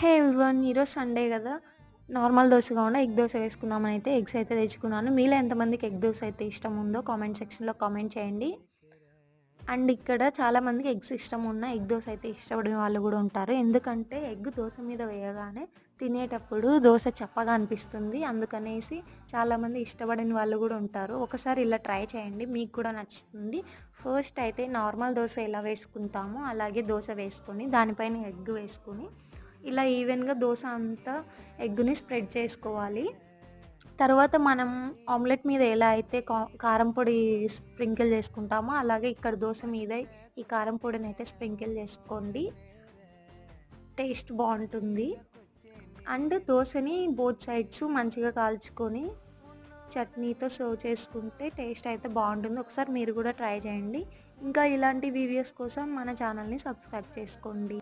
హే everyone ఈరోజు Sunday కదా. Normal dosa కాకుండా ఎగ్ దోశ వేసుకుందామని అయితే ఎగ్స్ అయితే తెచ్చుకున్నాను. మీలో ఎంతమందికి ఎగ్ దోశ అయితే ఇష్టం ఉందో కామెంట్ సెక్షన్లో కామెంట్ చేయండి. అండ్ ఇక్కడ చాలామందికి ఎగ్స్ ఇష్టం ఉన్న ఎగ్ దోశ అయితే ఇష్టపడిన వాళ్ళు కూడా ఉంటారు. ఎందుకంటే ఎగ్ దోశ మీద వేయగానే తినేటప్పుడు దోశ చప్పగా అనిపిస్తుంది. అందుకనేసి చాలామంది ఇష్టపడిన వాళ్ళు కూడా ఉంటారు. ఒకసారి ఇలా ట్రై చేయండి. మీకు కూడా నచ్చుతుంది. ఫస్ట్ అయితే నార్మల్ దోశ ఎలా వేసుకుంటామో అలాగే దోశ వేసుకొని దానిపైన ఎగ్ వేసుకొని ఇలా ఈవెన్గా దోశ అంతా ఎగ్గుని స్ప్రెడ్ చేసుకోవాలి. తర్వాత మనం ఆమ్లెట్ మీద ఎలా అయితే కారం పొడి స్ప్రింకిల్ చేసుకుంటామో అలాగే ఇక్కడ దోశ మీద ఈ కారం పొడిని అయితే స్ప్రింకిల్ చేసుకోండి. టేస్ట్ బాగుంటుంది. అండ్ దోశని బోత్ సైడ్స్ మంచిగా కాల్చుకొని చట్నీతో సర్వ్ చేసుకుంటే టేస్ట్ అయితే బాగుంటుంది. ఒకసారి మీరు కూడా ట్రై చేయండి. ఇంకా ఇలాంటి వీడియోస్ కోసం మన ఛానల్ని సబ్స్క్రైబ్ చేసుకోండి.